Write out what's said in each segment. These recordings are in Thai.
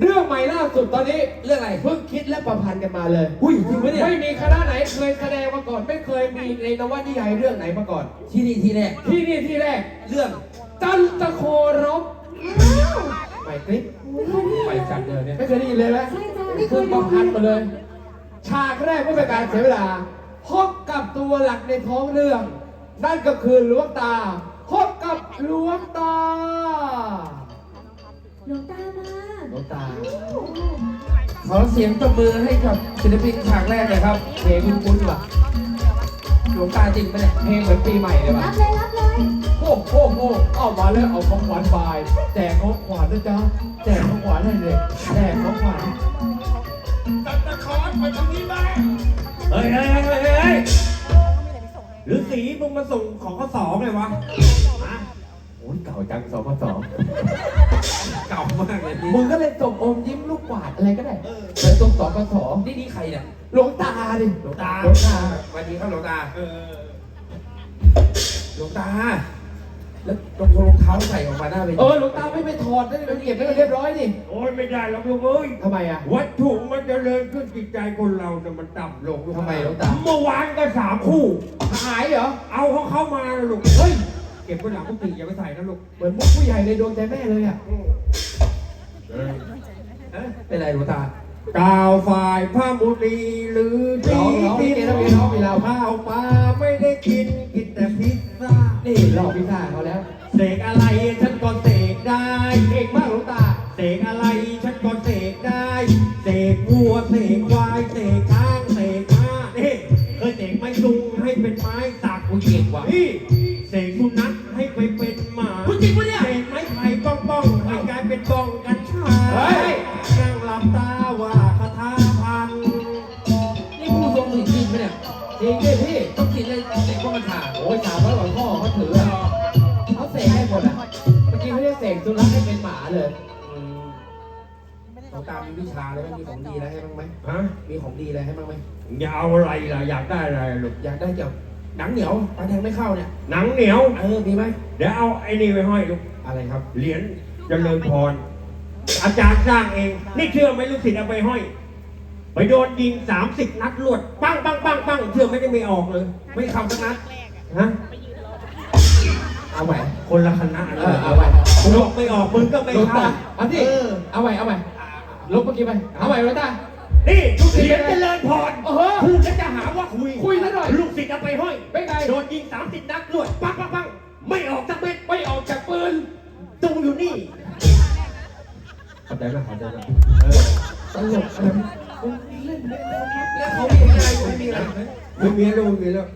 เรื่องใหม่ล่าสุดตอนนี้เรื่องอะไรเพิ่งคิดและประพันธ์กันมาเลย อุ้ยจริงปะเนี่ย ไม่มีคณะไหนเคยแสดงมาก่อน ไม่เคยมีในนวนิยายเรื่องไหนมาก่อน ที่นี่ที่แรก ที่นี่ที่แรก เรื่องจันตะโครบใหม่คลิปไปจัดเลยเนี่ยไม่เคยได้ยินเลยไหมใช่จ้ะไม่เคเพิ่ยงดูประพันธ์มาเลย ฉากแรกเพื่อเป็นการเสียเวลาพบกับตัวหลักในท้องเรื่อง นั่นก็คือหลวงตาพบกับหลวงตา หลวงตา มาหลวงตา ขอเสียงตบมือให้กับศิลปินฉากแรกเลยครับเพลงคุ้นๆว่ะหลวงตาจริงปะเนี่ยเพลงเหมือนปีใหม่เลยรัว่ะบเลยรับเลยโอ้โหโอ้เอามาแล้วเอาของขวัญบายแจกของขวัญนะจ๊ะแจกของขวัญให้เลยแจกของขวัญตัดตะคอนมาทางนี้บ้างเฮ้ยเฮ้ยเฮ้ยเฮ้ยเฮ้ยหรือสีมึงมาส่งของข้อสองเลยวะฮะโอ้ยเก่าจังสองพันสอง เก่ามากเลยนี่มึงก็เลยส่งอมยิ้มลูกกวาดอะไรก็ได้เลยส่งสองพันสองนี่นี่ใครเนี่ยหลวงตาดิหลวงตาหลวงตาสวัสดีครับหลวงตาเออหลวงตา แล้วรองรองเท้าใส่ออกมาหน้าเวเอทีอหลวงตาไม่ไปถอดนะเดี๋ยวเก็บให้มันเรียบร้อยดิโอ้ยไม่ได้หรอกลูกเอ้ย ทำไมอะ วัตถุมันเจริญขึ้นจิตใจคนเราเนี่ยมันต่ำลงลูกทำไมหลวงตา เมื่อวานก็สามคู่ หายเหรอ เอาเขาเข้ามานะลูก เฮ้ย เก็บไว้หลังกุฏิอย่าไปใส่นะลูกเหมือนมุกผู้ใหญ่ในดวงใจแม่เลยอะเออเอ๊ะเป็นไรหลวงตากล่าวฝ่ายพระมุนีหรือร้องร้องลิเกแล้วมีร้องมีเราข้าวปลาไม่ได้กินกินแต่พิซซ่านี่หลอกพิซซ่าเขาแล้วเสกอะไรฉันก็เสกได้เก่งมากหลวงตาเสกอะไรฉันก็เสกได้เสกวัวเสกควายเสกช้างเสกม้าเอ๊ะเคยเสกไม้ซุงให้เป็นไม้สักกูเก่งว่ะนี่เสกสุนัข ตาว่าคาถาพังนี่กูทรงสิจริงปะเนี่ยจริงดิพี่ต้องกินเลยเด็กพวกมันถ่าโอ้ยสามร้อยกว่าข้อเขาถืออะเขาเสกให้หมดอะเมื่อกี้เขาเรียกเสกสุนัขให้เป็นหมาเลยอืมหลวงตามีวิชาอะไรไหมมีของดีอะไรให้บ้างไหมฮะมีของดีอะไรให้บ้างไหมอย่าเอาอะไรล่ะอยากได้อะไรลูกอยากได้เกี่ยวหนังเหนียวปลาแทงไม่เข้าเนี่ยหนังเหนียวเออมีไหมเดี๋ยวเอาไอ้นี่ไว้ห้อยลูกอะไรครับเหรียญเจริญพร อาจารย์สร้างเอง นี่เชื่อไหมลูกศิษย์เอาไปห้อย ไปโดนยิงสามสิบนัดรวด ปั้งปั้งปั้งปั้งเชื่อไม่ได้ไม่ออกเลย ไม่เข้าทั้งนั้นฮะ เอาใหม่คนละคณะเออเอาใหม่กูบอกไม่ออกมึงก็ไม่หลวงเข้าตาเอาดิเออเอาใหม่เอาใหม่ลบเมื่อกี้ไปเอาใหม่หลวงตา นี่ลูกศิษย์เจริญพรโอ้โหพูดแล้วจะหาว่าคุยคุยซะหน่อย ลูกศิษย์เอาไปห้อย เป็นไง โดนยิงสามสิบนัดรวด ปั้งปั้งปั้งไม่ออกสักเม็ด ใจไหมเข้าใจไหมตลกอะไรแล้วเขามีอะไรไม่มีอะไรไหมไม่มีแล้วไม่มีแล้ว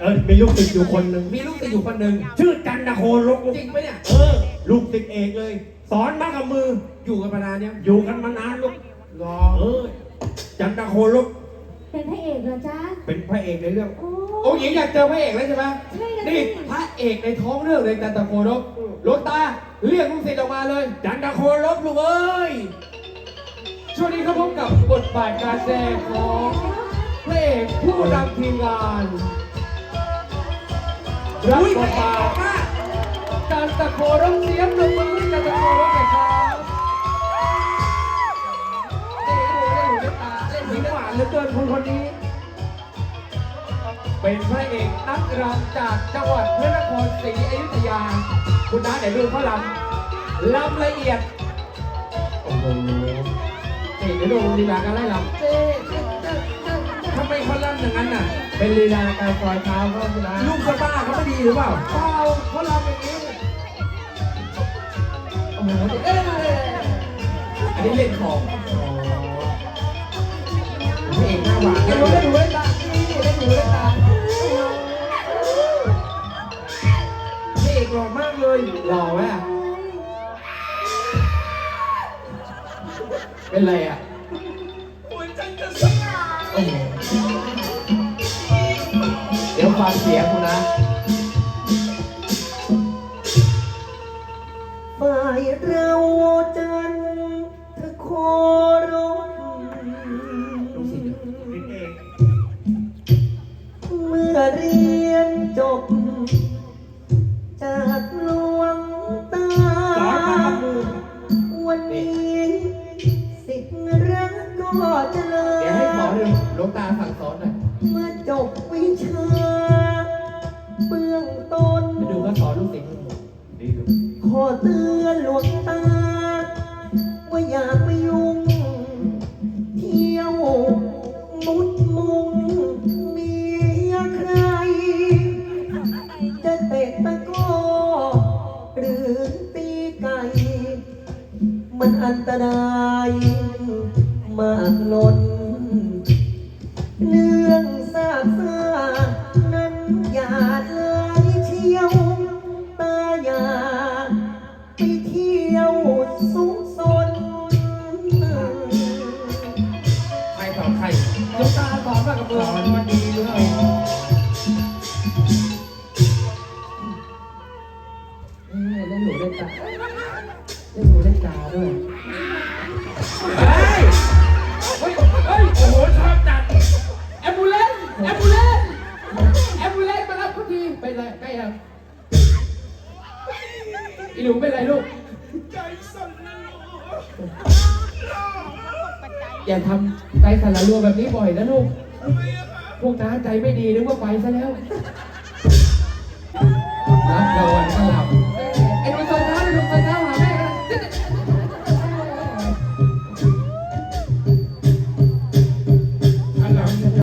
เออมีลูกศิษย์อยู่คนหนึ่งมีลูกติดอยู่คนหนึ่งชื่อจันทโคลกจริงไหมเนี่ยเออลูกศิษย์เอกเลย สอนมากับมืออยู่กันมานานยังอยู่กันมานานลูกรอเออจันทโคลกเป็นพระเอกเหรอจ๊ะเป็นพระเอกในเรื่องโอ้โอ้ยหญิงอยากเจอพระเอกแล้วใช่ไหมใช่เลยนี่พระเอกในท้องเรื่องเลยจันตะโครบ หลวงตาเรียกลูกศิษย์ออกมาเลย จันทโคลกลูกเอ้ย ช่วงนี้เขาพบกับบทบาทการแสดงของพระเอกผู้นำทีมงานรับบทบาทการตะโกนร้องเสียงลงมือการตะโกนร้องหน่อยค เป็นพระเอกนักรำจากจังหวัดพระนครศรีอยุธยา คุณน้าไหนดูเขาลำลำละเอียด โอ้โหนี่เดี๋ยวดูลีลาการไล่ลำเจ๊เจ๊เจ๊เจ๊ทำไมเขาล่ำอย่างนั้นน่ะ เป็นลีลาการปล่อยเท้าเขาคุณน้าลูกคนบ้าเขาไม่ดีหรือเปล่าเปล่าเขาลำอย่างนี้โอ้โหเอ๊ะอันนี้เล่นของพระเอกหน้าหวานเล่นหูเล่นหูเล่นตานี่เล่นหูเล่นตา อกหล่อมากเลยหล่อไหมอะเป็นไรอะหัวใจจะสลายโอ้โหเดี๋ยวขฟังเสียงคุณนะฝ่ายเราจันทโครบลูกศิษย์ติดเองเมื่อเรีย นญหลวงตาสั่งสอนหน่อยเมื่อจบวิชาเบื้องต้น ไปดูเขาสอนลูกศิษย์ดีดูขอเตือนหลวงตา ว่าอย่าไปยุ่ง เที่ยวมุดมุงเมียใคร จะเตะตะกร้อหรือตีไก่ มันอันตรายมากล้น เรื่องซาบซ่านั้นอย่าเลยเที่ยวตาอย่าไปเที่ยวสุขสน ใครสอนใครหลวงตาสอนมากับมืสออนมาดีเลยเอ้ยเล่นหนูเล่นตาเล่นหนูเล่นตาด้วย เลยใกล้ยังอีหนูเป็นไรลูก ใจสั่นเลยอย่าทำใจสั่นละรัวแบบนี้บ่อยนะลูกพวกน้าใจไม่ดีนึกว่าไปซะแล้วรับรางวัล